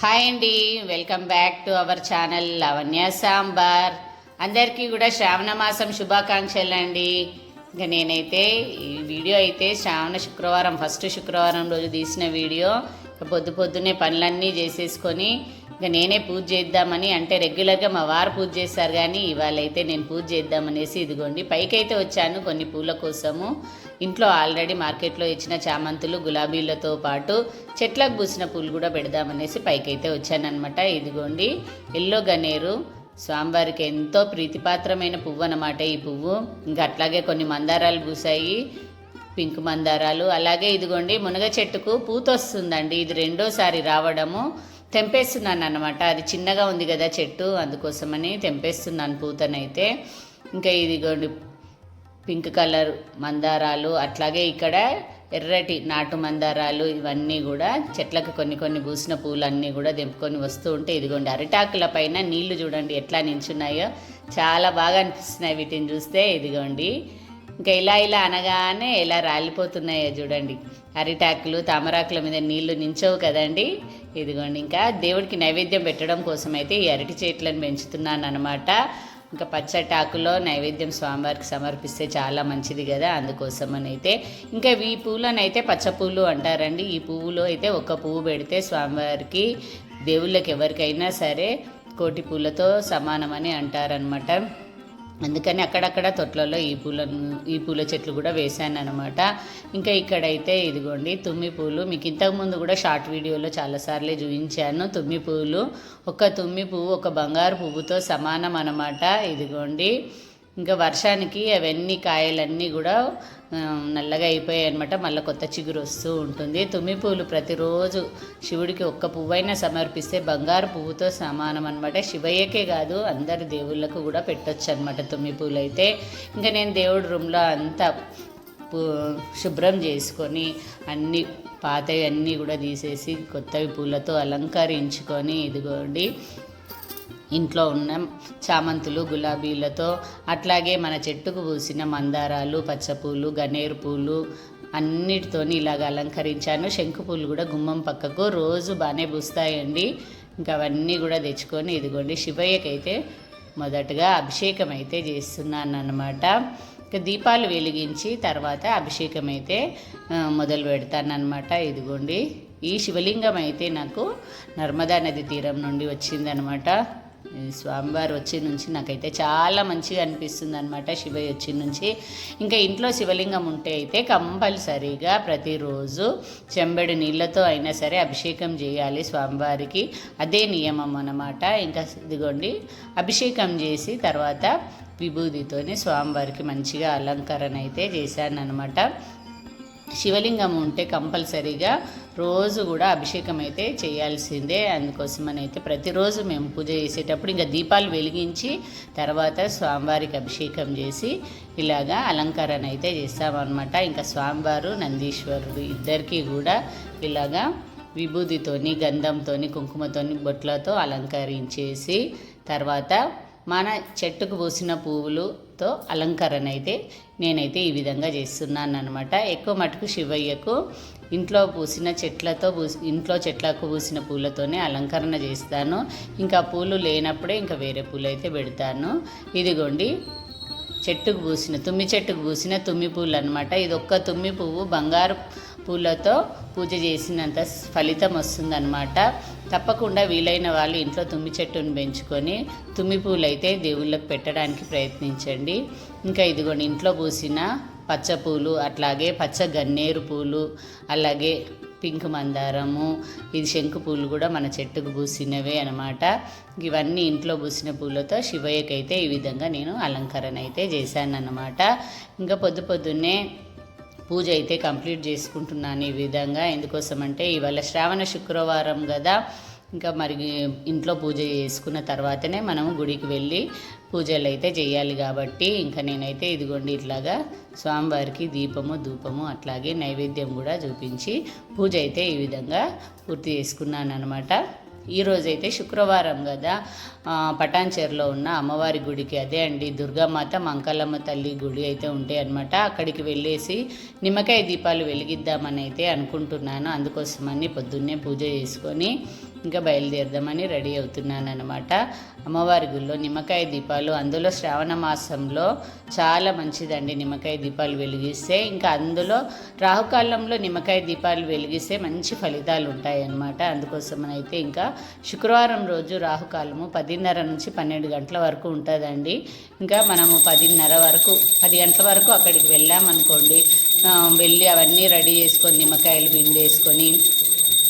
Hi అండి welcome back to our channel Lavanya Sambar. అందరికీ కూడా శ్రావణ మాసం శుభాకాంక్షలు అండి ఇంకా నేనైతే ఈ వీడియో అయితే శ్రావణ శుక్రవారం ఫస్ట్ శుక్రవారం రోజు తీసిన వీడియో. పొద్దు పొద్దునే పనులన్నీ చేసేసుకొని ఇంకా నేనే పూజ చేద్దామని అంటే రెగ్యులర్గా మా వారు పూజ చేస్తారు కానీ ఇవాళ అయితే నేను పూజ చేద్దామనేసి ఇదిగోండి పైకైతే వచ్చాను కొన్ని పూల కోసము. ఇంట్లో ఆల్రెడీ మార్కెట్లో ఇచ్చిన చామంతులు గులాబీలతో పాటు చెట్లకు పూసిన పూలు కూడా పెడదామనేసి పైకైతే వచ్చానమాట ఇదిగోండి ఎల్లో గనేరు స్వామివారికి ఎంతో ప్రీతిపాత్రమైన పువ్వు అన్నమాట ఈ పువ్వు. ఇంకా అట్లాగే కొన్ని మందారాలు పూసాయి పింక్ మందారాలు. అలాగే ఇదిగోండి మునగ చెట్టుకు పూత వస్తుందండి ఇది రెండోసారి రావడము. తెంపేస్తున్నాను అనమాట అది చిన్నగా ఉంది కదా చెట్టు అందుకోసమని తెంపేస్తున్నాను పూతనైతే. ఇంకా ఇదిగోండి పింక్ కలర్ మందారాలు అట్లాగే ఇక్కడ ఎర్రటి నాటు మందారాలు ఇవన్నీ కూడా చెట్లకు కొన్ని కొన్ని పూసిన పూలన్నీ కూడా తెంపుకొని వస్తూ ఉంటే ఇదిగోండి అరిటాకుల పైన నీళ్ళు చూడండి ఎట్లా నించున్నాయో చాలా బాగా అనిపిస్తున్నాయి వీటిని చూస్తే ఇదిగోండి. ఇంకా ఇలా ఇలా అనగానే ఇలా రాలిపోతున్నాయో చూడండి. అరిటాకులు తామరాకుల మీద నీళ్ళు నించవు కదండి. ఇదిగోండి ఇంకా దేవుడికి నైవేద్యం పెట్టడం కోసం అయితే ఈ అరటి చెట్లను పెంచుతున్నాను అనమాట ఇంకా పచ్చటాకులో నైవేద్యం స్వామివారికి సమర్పిస్తే చాలా మంచిది కదా అందుకోసం అని అయితే ఇంకా ఈ పూలను అయితే పచ్చ పూలు అంటారండి. ఈ పువ్వులో అయితే ఒక పువ్వు పెడితే స్వామివారికి దేవుళ్ళకి ఎవరికైనా సరే కోటి పూలతో సమానమని అంటారనమాట అందుకని అక్కడక్కడ తొట్లలో ఈ పూలను ఈ పూల చెట్లు కూడా వేశాను అనమాట ఇంకా ఇక్కడైతే ఇదిగోండి తుమ్మి పూలు. మీకు ఇంతకుముందు కూడా షార్ట్ వీడియోలో చాలాసార్లే చూపించాను. తుమ్మి పూలు ఒక తుమ్మి పువ్వు ఒక బంగారు పువ్వుతో సమానం అనమాట ఇదిగోండి ఇంకా వర్షానికి అవన్నీ కాయలన్నీ కూడా నల్లగా అయిపోయాయి అనమాట మళ్ళీ కొత్త చిగురు వస్తూ ఉంటుంది. తుమ్మి పువ్వులు ప్రతిరోజు శివుడికి ఒక్క పువ్వైనా సమర్పిస్తే బంగారు పువ్వుతో సమానం అనమాట శివయ్యకే కాదు అందరి దేవుళ్ళకు కూడా పెట్టొచ్చు అనమాట తుమ్మి పువ్వులు అయితే. ఇంకా నేను దేవుడి రూమ్లో అంతా శుభ్రం చేసుకొని అన్ని పాతవి అన్నీ కూడా తీసేసి కొత్తవి పూలతో అలంకరించుకొని ఇదిగోండి. ఇంట్లో ఉన్న చామంతులు గులాబీలతో అట్లాగే మన చెట్టుకు పూసిన మందారాలు పచ్చపూలు గన్నేరు పూలు అన్నిటితోని ఇలాగ అలంకరించాను. శంకు పూలు కూడా గుమ్మం పక్కకు రోజు బాగానే పూస్తాయండి. ఇంకా అవన్నీ కూడా తెచ్చుకొని ఇదిగోండి శివయ్యకైతే మొదటగా అభిషేకం అయితే చేస్తున్నాను అనమాట ఇక దీపాలు వెలిగించి తర్వాత అభిషేకం అయితే మొదలు పెడతానమాట ఇదిగోండి ఈ శివలింగం అయితే నాకు నర్మదా నది తీరం నుండి వచ్చిందనమాట స్వామివారు వచ్చే నుంచి నాకైతే చాలా మంచిగా అనిపిస్తుంది అనమాట శివయ్య వచ్చే నుంచి. ఇంకా ఇంట్లో శివలింగం ఉంటే అయితే కంపల్సరీగా ప్రతిరోజు చెంబెడు నీళ్ళతో అయినా సరే అభిషేకం చేయాలి స్వామివారికి. అదే నియమం అనమాట ఇంకా ఇదిగోండి అభిషేకం చేసి తర్వాత విభూతితోనే స్వామివారికి మంచిగా అలంకరణ అయితే చేశాను అనమాట శివలింగం ఉంటే కంపల్సరీగా రోజు కూడా అభిషేకం అయితే చేయాల్సిందే. అందుకోసమని అయితే ప్రతిరోజు మేము పూజ చేసేటప్పుడు ఇంకా దీపాలు వెలిగించి తర్వాత స్వామివారికి అభిషేకం చేసి ఇలాగా అలంకరణ అయితే చేస్తామన్నమాట. ఇంకా స్వామివారు నందీశ్వరుడు ఇద్దరికీ కూడా ఇలాగా విభూతితోని గంధంతోని కుంకుమతోని బొట్లతో అలంకరించేసి తర్వాత మన చెట్టుకు పూసిన తో అలంకరణ అయితే నేనైతే ఈ విధంగా చేస్తున్నాను అనమాట ఎక్కువ మటుకు శివయ్యకు ఇంట్లో పూసిన చెట్లతో పూసి ఇంట్లో చెట్లకు పూసిన పూలతోనే అలంకరణ చేస్తాను. ఇంకా పూలు లేనప్పుడే ఇంకా వేరే పూలు అయితే పెడతాను. ఇదిగోండి చెట్టుకు పూసిన తుమ్మి చెట్టుకు పూసిన తుమ్మి పూలు అనమాట ఇది ఒక్క తుమ్మి పువ్వు బంగారు పూలతో పూజ చేసినంత ఫలితం వస్తుందన్నమాట. తప్పకుండా వీలైన వాళ్ళు ఇంట్లో తుమ్మి చెట్టును పెంచుకొని తుమ్మి పూలైతే దేవుళ్ళకి పెట్టడానికి ప్రయత్నించండి. ఇంకా ఇదిగోండి ఇంట్లో పూసిన పచ్చ పూలు అట్లాగే పచ్చ గన్నేరు పూలు అలాగే పింక్ మందారము ఇది శంకు పూలు కూడా మన చెట్టుకు పూసినవే అనమాట ఇవన్నీ ఇంట్లో పూసిన పూలతో శివయ్యకైతే ఈ విధంగా నేను అలంకరణ అయితే చేశాను అనమాట ఇంకా పొద్దు పొద్దున్నే పూజ అయితే కంప్లీట్ చేసుకుంటున్నాను ఈ విధంగా. ఎందుకోసం అంటే ఇవాళ శ్రావణ శుక్రవారం కదా ఇంకా మరి ఇంట్లో పూజ చేసుకున్న తర్వాతనే మనం గుడికి వెళ్ళి పూజలు అయితే చేయాలి కాబట్టి ఇంకా నేనైతే ఇదిగోండి ఇట్లాగా స్వామివారికి దీపము ధూపము అట్లాగే నైవేద్యం కూడా చూపించి పూజ అయితే ఈ విధంగా పూర్తి చేసుకున్నాను అనమాట ఈరోజైతే శుక్రవారం కదా పటాన్చేరులో ఉన్న అమ్మవారి గుడికి అదే అండి. దుర్గామాత మంకలమ్మ తల్లి గుడి అయితే ఉంటాయి అనమాట అక్కడికి వెళ్ళేసి నిమ్మకాయ దీపాలు వెలిగిద్దామని అయితే అనుకుంటున్నాను. అందుకోసమని పొద్దున్నే పూజ చేసుకొని ఇంకా బయలుదేరదామని రెడీ అవుతున్నాను అనమాట అమ్మవారి గుళ్ళో నిమ్మకాయ దీపాలు అందులో శ్రావణ మాసంలో చాలా మంచిదండి నిమ్మకాయ దీపాలు వెలిగిస్తే. ఇంకా అందులో రాహుకాలంలో నిమ్మకాయ దీపాలు వెలిగిస్తే మంచి ఫలితాలు ఉంటాయి అన్నమాట అందుకోసమనైతే ఇంకా శుక్రవారం రోజు రాహుకాలము పదిన్నర నుంచి పన్నెండు గంటల వరకు ఉంటుందండి. ఇంకా మనము పదిన్నర వరకు పది గంటల వరకు అక్కడికి వెళ్ళామనుకోండి వెళ్ళి అవన్నీ రెడీ చేసుకొని నిమ్మకాయలు పిండేసుకొని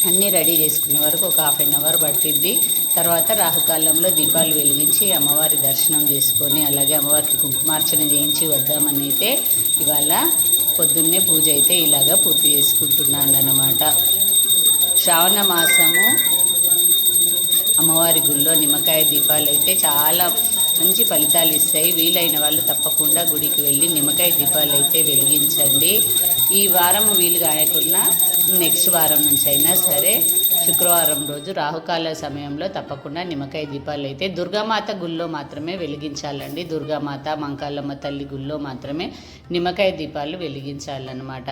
అన్నీ రెడీ చేసుకునే వరకు ఒక హాఫ్ అన్ అవర్ పట్టిద్ది. తర్వాత రాహుకాలంలో దీపాలు వెలిగించి అమ్మవారి దర్శనం చేసుకొని అలాగే అమ్మవారికి కుంకుమార్చన చేయించి వద్దామని అయితే ఇవాళ పొద్దున్నే పూజ అయితే ఇలాగా పూర్తి చేసుకుంటున్నాను అన్నమాట శ్రావణ మాసము అమ్మవారి గుళ్ళో నిమ్మకాయ దీపాలు అయితే చాలా మంచి ఫలితాలు ఇస్తాయి. వీలైన వాళ్ళు తప్పకుండా గుడికి వెళ్ళి నిమ్మకాయ దీపాలు అయితే వెలిగించండి. ఈ వారం వీలు కాయకుండా నెక్స్ట్ వారం నుంచి అయినా సరే శుక్రవారం రోజు రాహుకాల సమయంలో తప్పకుండా నిమ్మకాయ దీపాలు అయితే దుర్గామాత గుళ్ళో మాత్రమే వెలిగించాలండి. దుర్గామాత మంకాలమ్మ తల్లి గుళ్ళో మాత్రమే నిమ్మకాయ దీపాలు వెలిగించాలన్నమాట.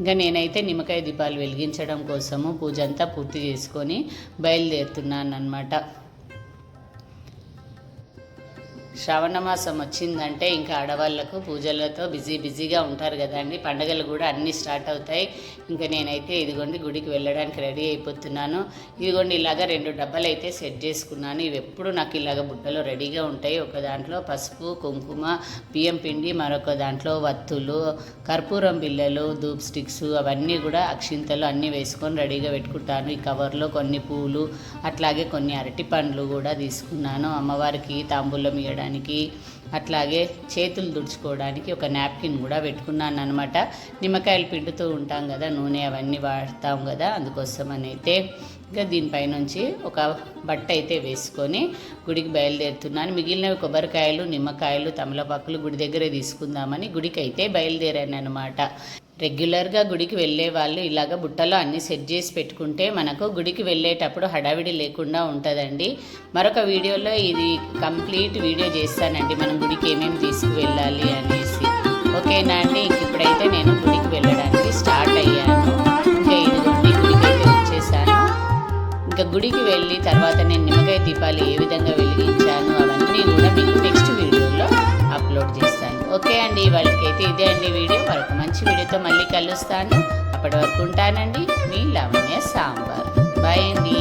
ఇంకా నేనైతే నిమ్మకాయ దీపాలు వెలిగించడం కోసము పూజ అంతా పూర్తి చేసుకొని బయలుదేరుతున్నాను అనమాట శ్రవణ మాసం వచ్చిందంటే ఇంకా ఆడవాళ్ళకు పూజలతో బిజీ బిజీగా ఉంటారు కదండి పండగలు కూడా అన్నీ స్టార్ట్ అవుతాయి. ఇంకా నేనైతే ఇదిగోండి గుడికి వెళ్ళడానికి రెడీ అయిపోతున్నాను. ఇదిగోండి ఇలాగ రెండు డబ్బాలు అయితే సెట్ చేసుకున్నాను. ఇవి ఎప్పుడు నాకు ఇలాగ బుట్టలో రెడీగా ఉంటాయి. ఒక దాంట్లో పసుపు కుంకుమ బియ్యం పిండి మరొక దాంట్లో వత్తులు కర్పూరం బిళ్ళలు ధూప్ స్టిక్స్ అవన్నీ కూడా అక్షింతలు అన్నీ వేసుకొని రెడీగా పెట్టుకుంటాను. ఈ కవర్లో కొన్ని పూలు అట్లాగే కొన్ని అరటి పండ్లు కూడా తీసుకున్నాను. అమ్మవారికి తాంబూలం ఇవ్వడానికి చేసుకోవడానికి అట్లాగే చేతులు దుడుచుకోవడానికి ఒక నాప్కిన్ కూడా పెట్టుకున్నాను అనమాట నిమ్మకాయలు పిండుతూ ఉంటాం కదా నూనె అవన్నీ వాడతాం కదా అందుకోసం అని అయితే ఇంకా దీనిపైనుంచి ఒక బట్ట అయితే వేసుకొని గుడికి బయలుదేరుతున్నాను. మిగిలినవి కొబ్బరికాయలు నిమ్మకాయలు తమలపాకులు గుడి దగ్గరే తీసుకుందామని గుడికి అయితే బయలుదేరాను అనమాట రెగ్యులర్గా గుడికి వెళ్ళే వాళ్ళు ఇలాగ బుట్టలో అన్ని సెట్ చేసి పెట్టుకుంటే మనకు గుడికి వెళ్ళేటప్పుడు హడావిడి లేకుండా ఉంటుందండి. మరొక వీడియోలో ఇది కంప్లీట్ వీడియో చేస్తానండి. మనం గుడికి ఏమేమి తీసుకువెళ్ళాలి అనేసి. ఓకేనా అండి ఇంక ఇప్పుడైతే నేను గుడికి వెళ్ళడానికి స్టార్ట్ అయ్యాను. ఇంకా ఇదిగోండి గుడికి అయితే వచ్చేసాను. ఇంకా గుడికి వెళ్ళి తర్వాత నేను నిమ్మకాయ దీపాలు ఏ విధంగా వెలిగించాను అవన్నీ కూడా మీకు నెక్స్ట్ వీడియోలో అప్లోడ్ చేస్తాను. ఓకే అండి వాళ్ళకైతే ఇదే అండి వీడియో. మరొక మంచి వీడియోతో మళ్ళీ కలుస్తాను. అప్పటి వరకు ఉంటానండి. మీ లవణ్య సాంబార్. బాయ్ అండి.